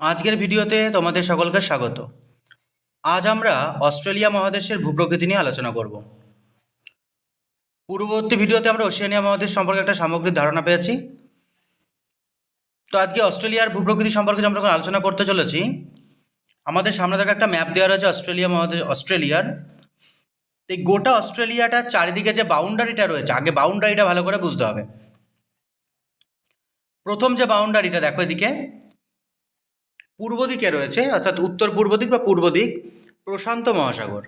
আজকের ভিডিওতে তোমাদের সকলকে স্বাগত। আজ আমরা অস্ট্রেলিয়া মহাদেশের ভূপ্রকৃতি নিয়ে আলোচনা করব। পূর্ববর্তী ভিডিওতে আমরা ওশিয়ানিয়া মহাদেশ সম্পর্কে একটা সামগ্রিক ধারণা পেয়েছি। তো আজকে অস্ট্রেলিয়ার ভূপ্রকৃতি সম্পর্কে আমরা যখন আলোচনা করতে চলেছি, আমাদের সামনে থেকে একটা ম্যাপ দেওয়া রয়েছে অস্ট্রেলিয়া মহাদেশ অস্ট্রেলিয়ার। এই গোটা অস্ট্রেলিয়াটার চারিদিকে যে বাউন্ডারিটা রয়েছে, আগে বাউন্ডারিটা ভালো করে বুঝতে হবে। প্রথম যে বাউন্ডারিটা, দেখো এদিকে। পূর্ব দিকে রয়েছে, অর্থাৎ উত্তর পূর্ব দিক বা পূর্ব দিক, প্রশান্ত মহাসাগর।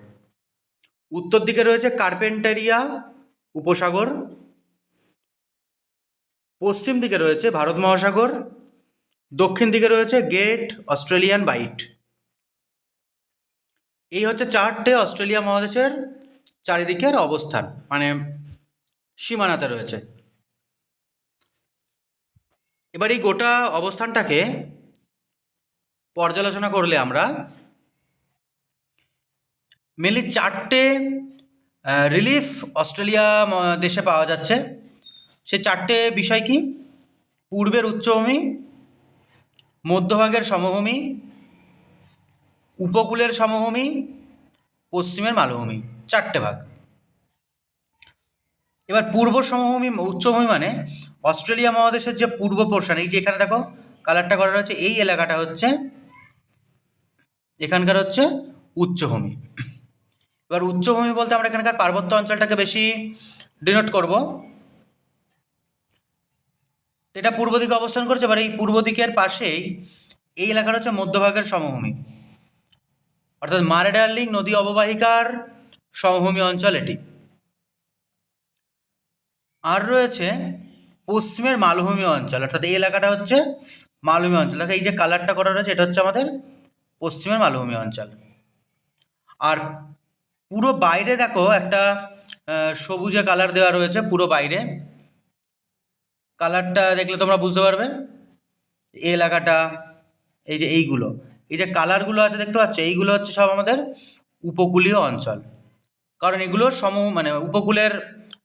উত্তর দিকে রয়েছে কার্পেন্টারিয়া উপসাগর। পশ্চিম দিকে রয়েছে ভারত মহাসাগর। দক্ষিণ দিকে রয়েছে গেট অস্ট্রেলিয়ান বাইট। এই হচ্ছে চারটে অস্ট্রেলিয়া মহাদেশের চারিদিকের অবস্থান মানে সীমানাতে রয়েছে। এবার এই গোটা অবস্থানটাকে পর্যালোচনা করলে আমরা মেনলি চারটে রিলিফ অস্ট্রেলিয়া দেশে পাওয়া যাচ্ছে। সে চারটে বিষয় কি? পূর্বের উচ্চভূমি, মধ্যভাগের সমভূমি, উপকূলের সমভূমি, পশ্চিমের মালভূমি, চারটে ভাগ। এবার পূর্ব সমভূমি, উচ্চভূমি মানে অস্ট্রেলিয়া মহাদেশের যে পূর্ব পোর্শন এই যে এখানে দেখো কালারটা করা রয়েছে এই এলাকাটা হচ্ছে এখানকার হচ্ছে উচ্চভূমি। এবার উচ্চভূমি বলতে আমরা এখানকার পার্বত্য অঞ্চলটাকে বেশি ডিনোট করব। এটা পূর্ব দিকে অবস্থান করছে, এবার এই পূর্ব দিকের পাশেই এই এলাকাটা হচ্ছে মধ্যভাগের সমভূমি। অর্থাৎ মারেডার্লিং নদী অববাহিকার সমভূমি অঞ্চল এটি। আর রয়েছে পশ্চিমের মালভূমি অঞ্চল, অর্থাৎ এই এলাকাটা হচ্ছে মালভূমি অঞ্চল। এই যে কালারটা করা রয়েছে, এটা হচ্ছে আমাদের পশ্চিমের মালভূমি অঞ্চল। আর পুরো বাইরে দেখো একটা সবুজে কালার দেওয়া রয়েছে পুরো বাইরে। কালারটা দেখলে তোমরা বুঝতে পারবে। এলাকাটা, এই যে এইগুলো। এই যে কালারগুলো আছে দেখতে পাচ্ছ, এইগুলো হচ্ছে সব আমাদের উপকূলীয় অঞ্চল। কারণ এগুলো সম মানে উপকূলের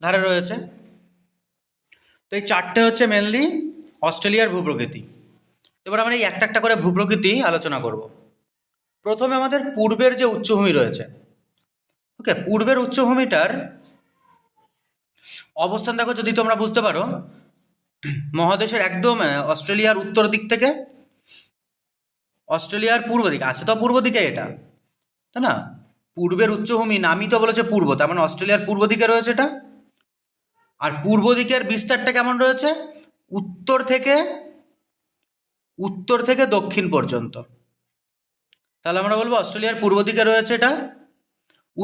ধারে রয়েছে। তো এই চারটে হচ্ছে মেনলি অস্ট্রেলিয়ার ভূপ্রকৃতি। এবার আমরা এই একটা একটা করে ভূপ্রকৃতি আলোচনা করব। প্রথমে আমাদের পূর্বের যে উচ্চভূমি রয়েছে। ওকে পূর্বের উচ্চভূমিটার অবস্থান দেখো যদি তোমরা বুঝতে পারো। মহাদেশের একদম অস্ট্রেলিয়ার উত্তর দিক থেকে, অস্ট্রেলিয়ার পূর্ব দিকে, আছে তো পূর্ব দিকে এটা, তাই না? পূর্বের উচ্চভূমি নামই তো বলেছে পূর্ব, তার মানে অস্ট্রেলিয়ার পূর্ব দিকে রয়েছে এটা। আর পূর্ব দিকের বিস্তারটা কেমন রয়েছে? উত্তর থেকে উত্তর থেকে দক্ষিণ পর্যন্ত। তাহলে আমরা বলব অস্ট্রেলিয়ার পূর্ব দিকে রয়েছে এটা।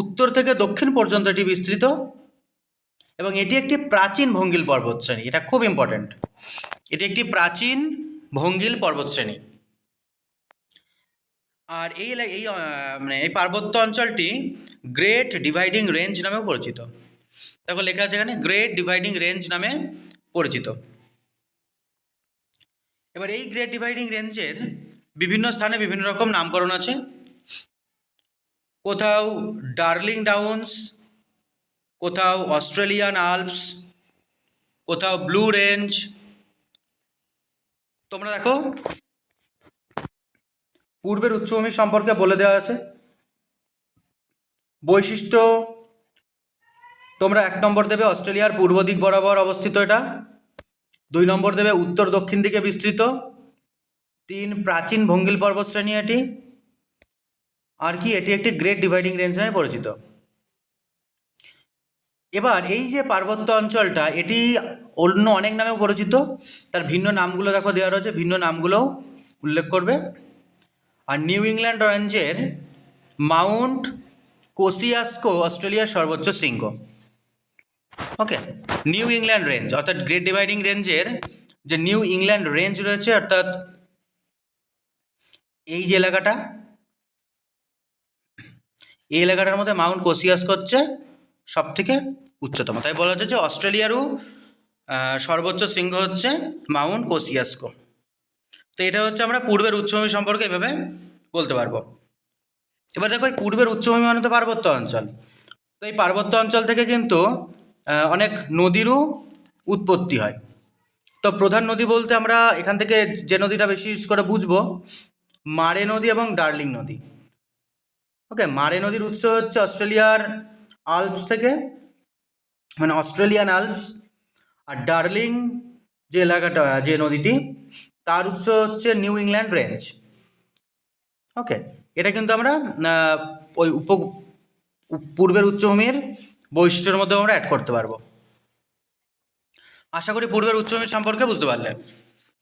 উত্তর থেকে দক্ষিণ পর্যন্ত এটি বিস্তৃত। এবং এটি একটি প্রাচীন ভঙ্গিল পর্বতশ্রেণী, এটা খুব ইম্পর্ট্যান্ট এটি একটি প্রাচীন ভঙ্গিল পর্বতশ্রেণী। আর এই এই মানে এই পার্বত্য অঞ্চলটি গ্রেট ডিভাইডিং রেঞ্জ নামেও পরিচিত। দেখো লেখা আছে এখানে গ্রেট ডিভাইডিং রেঞ্জ নামে পরিচিত। এবার এই গ্রেট ডিভাইডিং রেঞ্জের বিভিন্ন স্থানে বিভিন্ন রকম নামকরণ আছে। কোথাও ডার্লিং ডাউন্স, কোথাও অস্ট্রেলিয়ান আলপস, কোথাও ব্লু রেঞ্জ। তোমরা দেখো, পূর্বের উচ্চভূমি সম্পর্কে বলে দেওয়া আছে। বৈশিষ্ট্য, তোমরা এক নম্বর দেবে অস্ট্রেলিয়ার পূর্ব দিক বরাবর অবস্থিত এটা। দুই নম্বর দেবে উত্তর দক্ষিণ দিকে বিস্তৃত। তিন প্রাচীন ভঙ্গিল পর্বত শ্রেণি এটি। আর কি, এটি একটি গ্রেট ডিভাইডিং রেঞ্জ নামে পরিচিত। এবার এই যে পার্বত্য অঞ্চলটা, এটি অন্য অনেক নামেও পরিচিত। তার ভিন্ন নামগুলো দেখো, দেওয়া রয়েছে। ভিন্ন নামগুলোও উল্লেখ করবে। আর নিউ ইংল্যান্ড রেঞ্জের মাউন্ট কোসিয়াস্কো, অস্ট্রেলিয়ার সর্বোচ্চ শৃঙ্গ। ওকে নিউ ইংল্যান্ড রেঞ্জ অর্থাৎ গ্রেট ডিভাইডিং রেঞ্জের যে নিউ ইংল্যান্ড রেঞ্জ রয়েছে, অর্থাৎ এই যে এলাকাটা, এই এলাকাটার মধ্যে মাউন্ট কোসিয়াস্কো হচ্ছে সব থেকে উচ্চতম। তাই বলা হচ্ছে যে অস্ট্রেলিয়ারও সর্বোচ্চ শৃঙ্গ হচ্ছে মাউন্ট কোসিয়াস্কো। তো এটা হচ্ছে আমরা পূর্বের উচ্চভূমি সম্পর্কে এভাবে বলতে পারব। এবার দেখো, এই পূর্বের উচ্চভূমি মানে তো পার্বত্য অঞ্চল। তো এই পার্বত্য অঞ্চল থেকে কিন্তু অনেক নদীরও উৎপত্তি হয়। তো প্রধান নদী বলতে আমরা এখান থেকে যে নদীটা বেশি ইউজ করে বুঝব মারে নদী এবং ডার্লিং নদী। ওকে মারে নদীর উৎস হচ্ছে অস্ট্রেলিয়ার আলপস থেকে মানে অস্ট্রেলিয়ান আলপস। আর ডার্লিং যে এলাকাটা, যে নদীটি, তার উৎস হচ্ছে নিউ ইংল্যান্ড রেঞ্জ। ওকে এটা কিন্তু আমরা ওই উপ, পূর্বের উচ্চভূমির বৈশিষ্ট্যের মধ্যে আমরা অ্যাড করতে পারব। আশা করি পূর্বের উচ্চভূমি সম্পর্কে বুঝতে পারলে।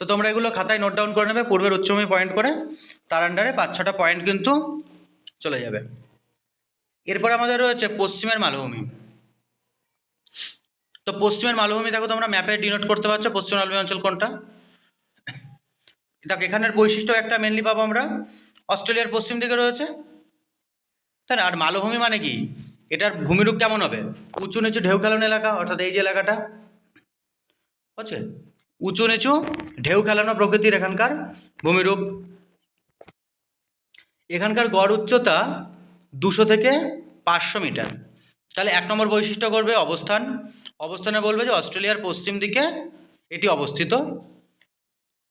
তো তোমরা এগুলো খাতায় নোট ডাউন করে নেবে, পূর্বের উচ্চভূমি পয়েন্ট করে, তার আন্ডারে পাঁচ ছটা পয়েন্ট কিন্তু চলে যাবে। এরপর আমাদের রয়েছে পশ্চিমের মালভূমি। তো পশ্চিমের মালভূমি দেখো তোমরা ম্যাপে ডিনোট করতে পারছ, পশ্চিম মালভূমি অঞ্চল কোনটা? দেখো, এখানের বৈশিষ্ট্য একটা মেনলি পাবো আমরা। অস্ট্রেলিয়ার পশ্চিম দিকে রয়েছে। তাই না? আর মালভূমি মানে কি? এটার ভূমিরূপ কেমন হবে? উঁচু নিচু ঢেউ খেলানো এলাকা, অর্থাৎ এই যে এলাকাটা। হচ্ছে? উঁচু নিচু, ঢেউ খেলানো প্রকৃতির এখানকার ভূমিরূপ। এখানকার গড় উচ্চতা দুশো থেকে পাঁচশো মিটার। তাহলে এক নম্বর বৈশিষ্ট্য করবে অবস্থান। অবস্থানে বলবে যে অস্ট্রেলিয়ার পশ্চিম দিকে এটি অবস্থিত।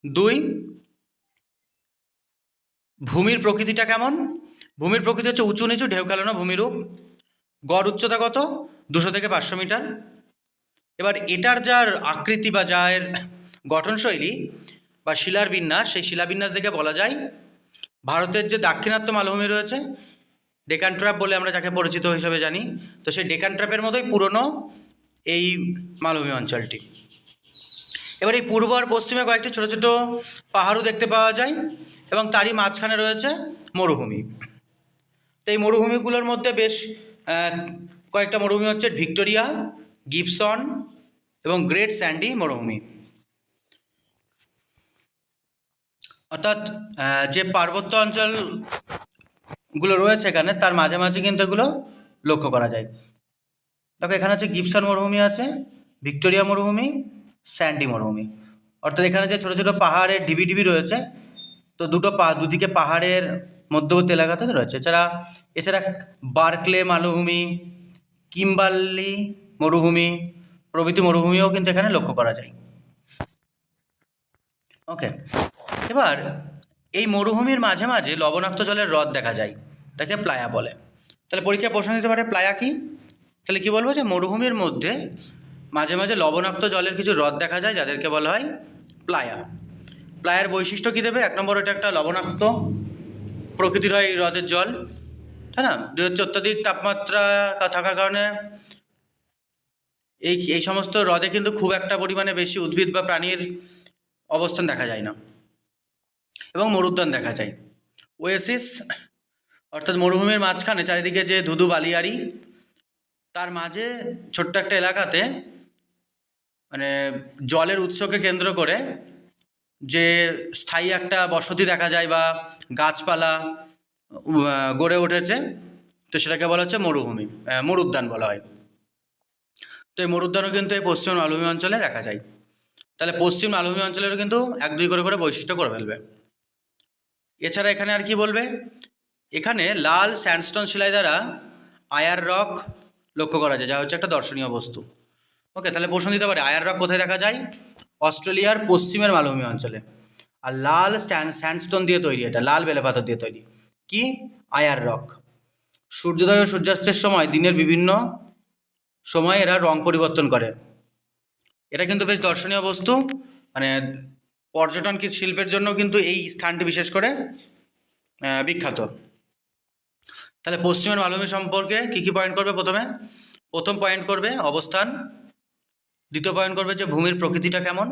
দুই, ভূমির প্রকৃতিটা কেমন? ভূমির প্রকৃতি হচ্ছে উঁচু নিচু, ঢেউ খেলানো ভূমিরূপ। গড় উচ্চতা কত? দুশো থেকে পাঁচশো মিটার। এবার এটার যার আকৃতি বা যার গঠনশৈলী বা শিলার বিন্যাস, সেই শিলাবিন্যাস দেখে বলা যায় ভারতের যে দাক্ষিণাত্য মালভূমি রয়েছে ডেকান ট্র্যাপ বলে আমরা যাকে পরিচিত হিসেবে জানি, তো সেই ডেকান ট্র্যাপের মতোই পুরনো এই মালভূমি অঞ্চলটি। এবার এই পূর্ব আর পশ্চিমে কয়েকটি ছোটো ছোটো পাহাড়ও দেখতে পাওয়া যায় এবং তারই মাঝখানে রয়েছে মরুভূমি। তো এই মরুভূমিগুলোর মধ্যে বেশ কয়েকটা মরুভূমি হচ্ছে ভিক্টোরিয়া, গিবসন এবং গ্রেট স্যান্ডি মরুভূমি। অর্থাৎ যে পার্বত্য অঞ্চলগুলো রয়েছে এখানে, তার মাঝে মাঝে কিন্তু এগুলো লক্ষ্য করা যায়। দেখো, এখানে হচ্ছে গিবসন মরুভূমি আছে, ভিক্টোরিয়া মরুভূমি, স্যান্ডি মরুভূমি। অর্থাৎ এখানে যে ছোটো ছোটো পাহাড়ের ঢিবি ঢিবি রয়েছে, তো দুটো পা, দুদিকে পাহাড়ের মধ্যবর্তী এলাকাতে রয়েছে। এছাড়া এছাড়া বার্কলে মালভূমি, কিম্বাল্লি মরুভূমি, প্রভৃতি মরুভূমিও কিন্তু এখানে লক্ষ্য করা যায়। ওকে এবার এই মরুভূমির মাঝে মাঝে লবণাক্ত জলের হ্রদ দেখা যায়, তাকে প্লায়া বলে। তাহলে পরীক্ষায় প্রশ্ন দিতে পারে প্লায়া কি? তাহলে কি বলব যে মরুভূমির মধ্যে মাঝে মাঝে লবণাক্ত জলের কিছু হ্রদ দেখা যায়, যাদেরকে বলা হয় প্লায়া। প্লায়ার বৈশিষ্ট্য কী দেবে? এক নম্বর এটা একটা লবণাক্ত প্রকৃতির হয় হ্রদের জল, তাই না? দুই হচ্ছে অত্যাধিক তাপমাত্রা থাকার কারণে এই এই সমস্ত হ্রদে কিন্তু খুব একটা পরিমাণে বেশি উদ্ভিদ বা প্রাণীর অবস্থান দেখা যায় না। এবং মরুদ্যান দেখা যায়। ওয়েসিস, অর্থাৎ মরুভূমির মাঝখানে, চারিদিকে যে ধুধু বালিয়াড়ি, তার মাঝে ছোট্ট একটা এলাকাতে মানে জলের উৎসকে কেন্দ্র করে যে স্থায়ী একটা বসতি দেখা যায় বা গাছপালা গড়ে উঠেছে, তো সেটাকে বলা হচ্ছে মরুভূমি মরুদ্যান বলা হয়। তো এই মরুদ্যানও কিন্তু এই পশ্চিম মালভূমি অঞ্চলে দেখা যায়। তাহলে পশ্চিম মালভূমি অঞ্চলেরও কিন্তু এক দুই করে করে বৈশিষ্ট্য করে ফেলবে। এছাড়া এখানে আর কি বলবে? এখানে লাল স্যান্ডস্টোন শিলাই দ্বারা আয়ার রক লক্ষ্য করা যায়, যা হচ্ছে একটা দর্শনীয় বস্তু। ওকে, তাহলে প্রশ্ন দিতে পারে, আয়ার রক কোথায় দেখা যায়? অস্ট্রেলিয়ার পশ্চিমের মালভূমি অঞ্চলে। আর লাল স্ট্যান্ড স্যান্ডস্টোন দিয়ে তৈরি এটা, লাল বেলে পাথর দিয়ে তৈরি। কি? Ayers Rock. সূর্যোদয় ও সূর্যাস্তের সময় দিনের বিভিন্ন সময় এরা রং পরিবর্তন করে। এটা কিন্তু বেশ দর্শনীয় বস্তু মানে পর্যটন শিল্পের জন্য কিন্তু এই স্থানটি বিশেষ করে বিখ্যাত। তাহলে পশ্চিমের মালভূমি সম্পর্কে কী কী পয়েন্ট করবে প্রথমে? প্রথম পয়েন্ট করবে অবস্থান। দ্বিতীয় পয়েন্ট করবে যে ভূমির প্রকৃতিটা কেমন।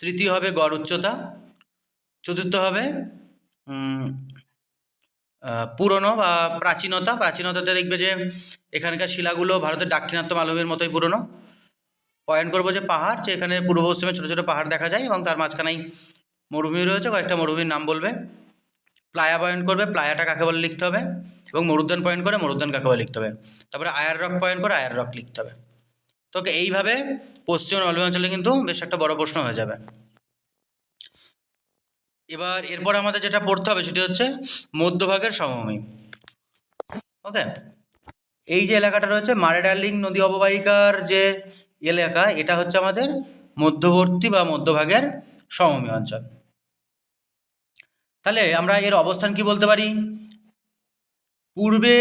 তৃতীয় হবে গড় উচ্চতা। চতুর্থ হবে পুরনো বা প্রাচীনতা। প্রাচীনতাতে দেখবে যে এখানকার শিলাগুলো ভারতের দাক্ষিণাত্য মালভূমির মতোই পুরনো। পয়েন্ট করব যে পাহাড়, যে এখানে পূর্ব পশ্চিমে ছোটো ছোটো পাহাড় দেখা যায় এবং তার মাঝখানেই মরুভূমি রয়েছে, কয়েকটা মরুভূমির নাম বলবে। প্লায়া পয়েন্ট করবে, প্লায়াটা কাকে বলে লিখতে হবে? এবং মরুদ্যান পয়েন্ট করে মরুদ্যান কাকে বলে লিখতে হবে? তারপরে আয়ার রক পয়েন্ট করে আয়ার রক লিখতে হবে। তো এইভাবে পশ্চিম মালভূমি অঞ্চলে কিন্তু বেশ একটা বড় প্রশ্ন হয়ে যাবে। এবার এরপর আমাদের যেটা পড়তে হবে সেটি হচ্ছে মধ্যভাগের সমভূমি। ওকে, এই যে এলাকাটা রয়েছে মারে ডার্লিং নদী অববাহিকার যে এলাকা এটা হচ্ছে আমাদের মধ্যবর্তী বা মধ্যভাগের সমভূমি অঞ্চল। তাহলে আমরা এর অবস্থান কি বলতে পারি? পূর্বে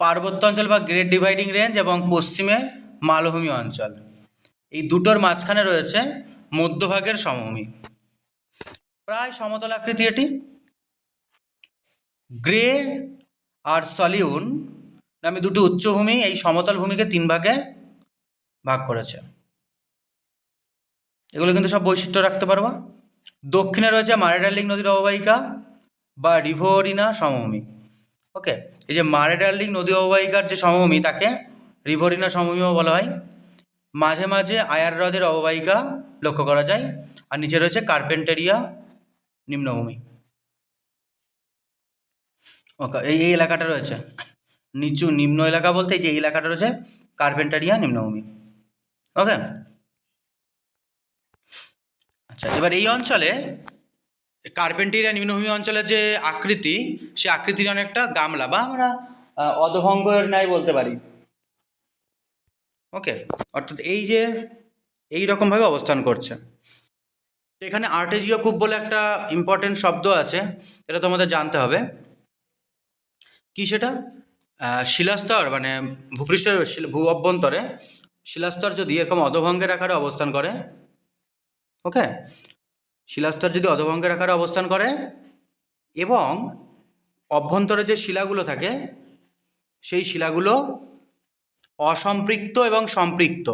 পার্বত্য অঞ্চল বা গ্রেট ডিভাইডিং রেঞ্জ এবং পশ্চিমে মালভূমি অঞ্চল। এই দুটোর মাঝখানে রয়েছে মধ্যভাগের সমভূমি। প্রায় সমতল আকৃতি এটি। গ্রে আর সলিউন নামে দুটি উচ্চভূমি এই সমতল ভূমিকে তিন ভাগে ভাগ করেছে। এগুলো কিন্তু সব বৈশিষ্ট্য রাখতে পারব। দক্ষিণে রয়েছে মারেডার্লিং নদীর অববাহিকা বা রিভোরিনা সমভূমি। ওকে, এই যে মারেডার্লিং নদী অববাহিকার যে সমভূমি, তাকে রিভোরিনা সমভূমিও বলা হয়। মাঝে মাঝে আয়ার হ্রদের অববাহিকা লক্ষ্য করা যায়। আর নিচে রয়েছে কার্পেন্টেরিয়া নিম্নভূমি। ওকে, এই এই এলাকাটা রয়েছে। নিচু নিম্ন এলাকা বলতে এই যে এই এলাকাটা রয়েছে, কার্পেন্টারিয়া নিম্নভূমি। ওকে আচ্ছা এবার এই অঞ্চলে কার্পেন্টেরিয়া নিম্নভূমি অঞ্চলের যে আকৃতি, সে আকৃতির অনেকটা গামলা বা আমরা অধভঙ্গের ন্যায় বলতে পারি। ওকে অর্থাৎ এই যে, এই রকমভাবে অবস্থান করছে। এখানে আর্টেজিও কূপ বলে একটা ইম্পর্টেন্ট শব্দ আছে, এটা তোমাদের জানতে হবে। কি সেটা? শিলাস্তর মানে ভূপৃষ্ঠের ভূ অভ্যন্তরে শিলাস্তর যদি এরকম অধভঙ্গের আকারে অবস্থান করে ওকে শিলাস্তর যদি অধভঙ্গের আকারে অবস্থান করে এবং অভ্যন্তরে যে শিলাগুলো থাকে, সেই শিলাগুলো অসম্পৃক্ত এবং সম্পৃক্ত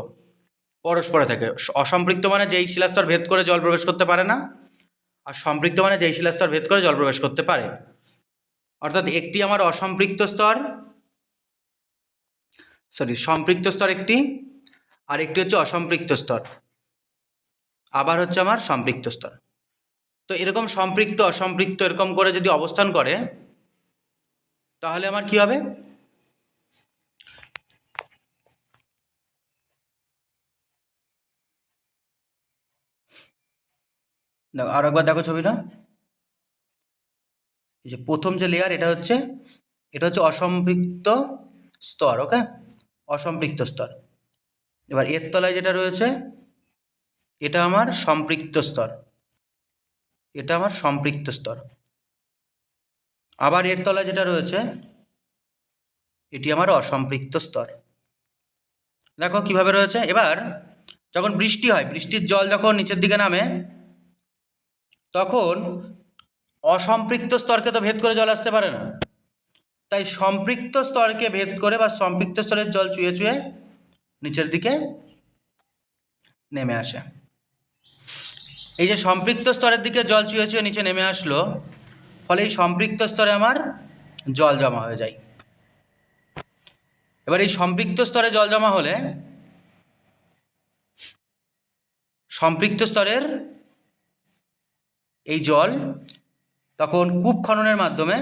পরস্পরে থাকে। অসম্পৃক্ত মানে যেই শিলাস্তর ভেদ করে জল প্রবেশ করতে পারে না, আর সম্পৃক্ত মানে যেই শিলাস্তর ভেদ করে জল প্রবেশ করতে পারে। অর্থাৎ একটি আমার অসম্পৃক্ত স্তর সরি সম্পৃক্ত স্তর একটি আর একটি হচ্ছে অসম্পৃক্ত স্তর। আবার হচ্ছে আমার সম্পৃক্ত স্তর। তো এরকম সম্পৃক্ত, অসম্পৃক্ত এরকম করে যদি অবস্থান করে, তাহলে আমার কি হবে? দেখো, আর একবার দেখো ছবিটা। এই যে প্রথম যে লেয়ার এটা হচ্ছে এটা হচ্ছে অসম্পৃক্ত স্তর ওকে অসম্পৃক্ত স্তর। এবার এর তলায় যেটা রয়েছে, এটা আমার সম্পৃক্ত স্তর। এটা আমার সম্পৃক্ত স্তর। আবার এর তলায় যেটা রয়েছে, এটি আমার অসম্পৃক্ত স্তর। দেখো কীভাবে রয়েছে, এবার যখন বৃষ্টি হয়, বৃষ্টির জল যখন নিচের দিকে নামে, তখন অসম্পৃক্ত স্তরকে তো ভেদ করে জল আসতে পারে না। তাই সম্পৃক্ত স্তরকে ভেদ করে বা সম্পৃক্ত স্তরের জল চুয়ে চুয়ে নিচের দিকে নেমে আসে। এই যে সম্পৃক্ত স্তরের দিকে জল চুয়ে চুয়ে নিচে নেমে আসলো, ফলে এই সম্পৃক্ত স্তরে আমার জল জমা হয়ে যায়। এবার এই সম্পৃক্ত স্তরে জল জমা হলে সম্পৃক্ত স্তরের এই জল তখন কূপ খননের মাধ্যমে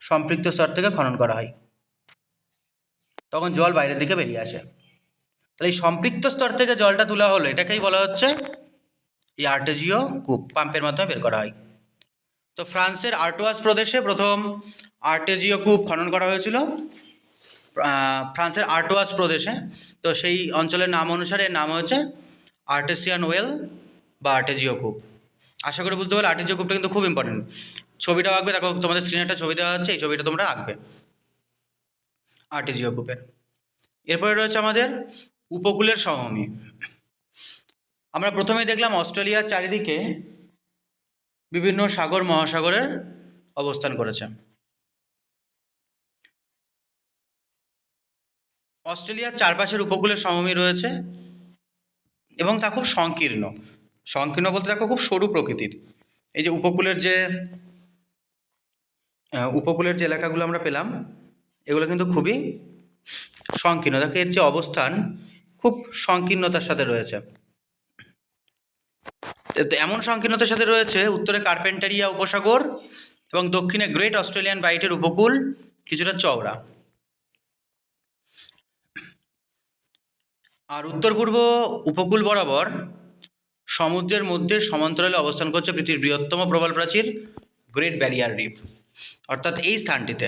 সম্পৃক্ত স্তর থেকে খনন করা হয়। তখন জল বাইরের দিকে বেরিয়ে আসে। তাহলে এই সম্পৃক্ত স্তর থেকে জলটা তোলা হলো, এটাকেই বলা হচ্ছে এই আর্টেজিও কূপ, পাম্পের মাধ্যমে বের করা হয়। তো ফ্রান্সের আর্টোয়াস প্রদেশে প্রথম আর্টেজিও কূপ খনন করা হয়েছিল ফ্রান্সের আর্টোয়াস প্রদেশে। তো সেই অঞ্চলের নাম অনুসারে নাম হচ্ছে আর্টেসিয়ান ওয়েল বা আর্টেজিও কূপ। আশা করি বুঝতে পারলে আর্টেজিও কূপটা কিন্তু খুব ইম্পর্টেন্ট ছবিটাও আঁকবে, দেখো তোমাদের স্ক্রিনে একটা ছবি দেওয়া হচ্ছে এই ছবিটা তোমরা আঁকবে। আর্টেজিও কূপের। এরপরে রয়েছে আমাদের উপকূলের সমভূমি। আমরা প্রথমেই দেখলাম অস্ট্রেলিয়ার চারিদিকে বিভিন্ন সাগর, মহাসাগরের অবস্থান করেছে। অস্ট্রেলিয়ার চারপাশের উপকূলের সমভূমি রয়েছে এবং তা খুব সংকীর্ণ। সংকীর্ণ বলতে দেখো খুব সরু প্রকৃতির। এই যে উপকূলের যে উপকূলের যে এলাকাগুলো আমরা পেলাম, এগুলো কিন্তু খুবই সংকীর্ণ। দেখো এর যে অবস্থান খুব সংকীর্ণতার সাথে রয়েছে। এমন সংকীর্ণতার সাথে রয়েছে, উত্তরে কার্পেন্টারিয়া উপসাগর এবং দক্ষিণে গ্রেট অস্ট্রেলিয়ান বাইটের উপকূল, কিছুটা চওড়া। আর উত্তর পূর্ব উপকূল বরাবর সমুদ্রের মধ্যে সমান্তরালে অবস্থান করছে পৃথিবীর বৃহত্তম প্রবাল প্রাচীর, গ্রেট ব্যারিয়ার রিফ অর্থাৎ এই স্থানটিতে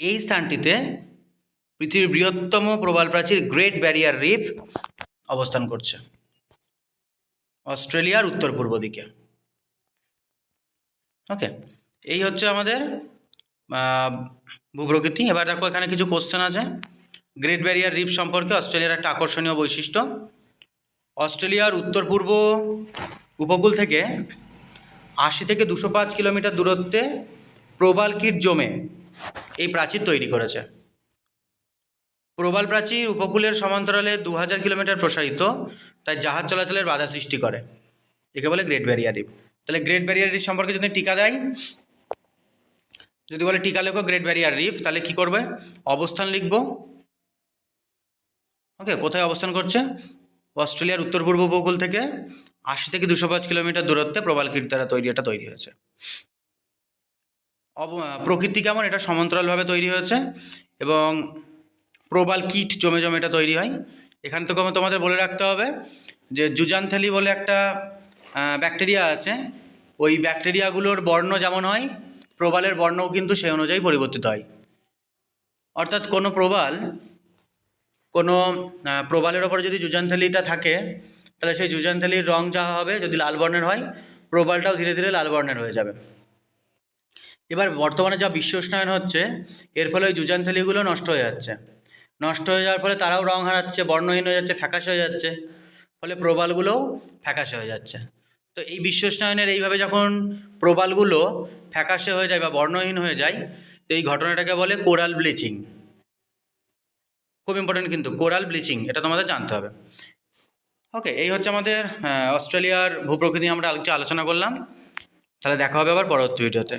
এই স্থানটিতে পৃথিবীর বৃহত্তম প্রবাল প্রাচীর গ্রেট ব্যারিয়ার রিফ অবস্থান করছে। অস্ট্রেলিয়ার উত্তর পূর্ব দিকে। ওকে, এই হচ্ছে আমাদের ভূপ্রকৃতি। এবার দেখো এখানে কিছু কোশ্চেন আছে। গ্রেট ব্যারিয়ার রিফ সম্পর্কে অস্ট্রেলিয়ার একটা আকর্ষণীয় বৈশিষ্ট্য। অস্ট্রেলিয়ার উত্তর পূর্ব উপকূল থেকে আশি থেকে দুশো পাঁচ কিলোমিটার দূরত্বে প্রবাল কীট জমে এই প্রাচীর তৈরি করেছে। প্রবাল প্রাচীর উপকূলের সমান্তরালে দু হাজার কিলোমিটার প্রসারিত, তাই জাহাজ চলাচলের বাধা সৃষ্টি করে। একে বলে গ্রেট ব্যারিয়ার রিফ তাহলে গ্রেট ব্যারিয়ার রিফ সম্পর্কে যদি টিকা দেয়, যদি বলে টিকা লেখো গ্রেট ব্যারিয়ার রিফ তাহলে কি করবে? অবস্থান লিখব। ওকে কোথায় অবস্থান করছে? অস্ট্রেলিয়ার উত্তর পূর্ব উপকূল থেকে আশি থেকে দুশো পাঁচ কিলোমিটার দূরত্বে প্রবাল কীট দ্বারা তৈরি এটা তৈরি হয়েছে। অব প্রকৃতি কেমন? এটা সমান্তরালভাবে তৈরি হয়েছে এবং প্রবাল কিট জমে জমে এটা তৈরি হয়। এখান থেকে তোমাদের বলে রাখতে হবে যে জুজানথেলি বলে একটা ব্যাকটেরিয়া আছে। ওই ব্যাকটেরিয়াগুলোর বর্ণ যেমন হয়, প্রবালের বর্ণও কিন্তু সেই অনুযায়ী পরিবর্তিত হয়। অর্থাৎ কোনো প্রবাল, কোনো প্রবালের ওপরে যদি জুজানথেলিটা থাকে, তাহলে সেই জুজানথেলির রং যা হবে, যদি লাল বর্ণের হয়, প্রবালটাও ধীরে ধীরে লাল বর্ণের হয়ে যাবে। এবার বর্তমানে যা বিশ্ব উষ্ণায়ন হচ্ছে, এর ফলে ওই জুজানথেলিগুলো নষ্ট হয়ে যাচ্ছে। নষ্ট হয়ে যাওয়ার ফলে তারাও রং হারাচ্ছে, বর্ণহীন হয়ে যাচ্ছে, ফ্যাকাশে হয়ে যাচ্ছে। ফলে প্রবালগুলোও ফ্যাকাশে হয়ে যাচ্ছে। তো এই বিশ্ব উষ্ণায়নের এইভাবে যখন প্রবালগুলো ফ্যাকাশে হয়ে যায় বা বর্ণহীন হয়ে যায়, তো এই ঘটনাটাকে বলে কোরাল ব্লিচিং। খুব ইম্পর্টেন্ট কিন্তু, কোরাল ব্লিচিং, এটা তোমাদের জানতে হবে। ওকে, এই হচ্ছে আমাদের অস্ট্রেলিয়ার ভূপ্রকৃতি আমরা আলোচনা করলাম। তাহলে দেখা হবে আবার পরবর্তী ভিডিওতে।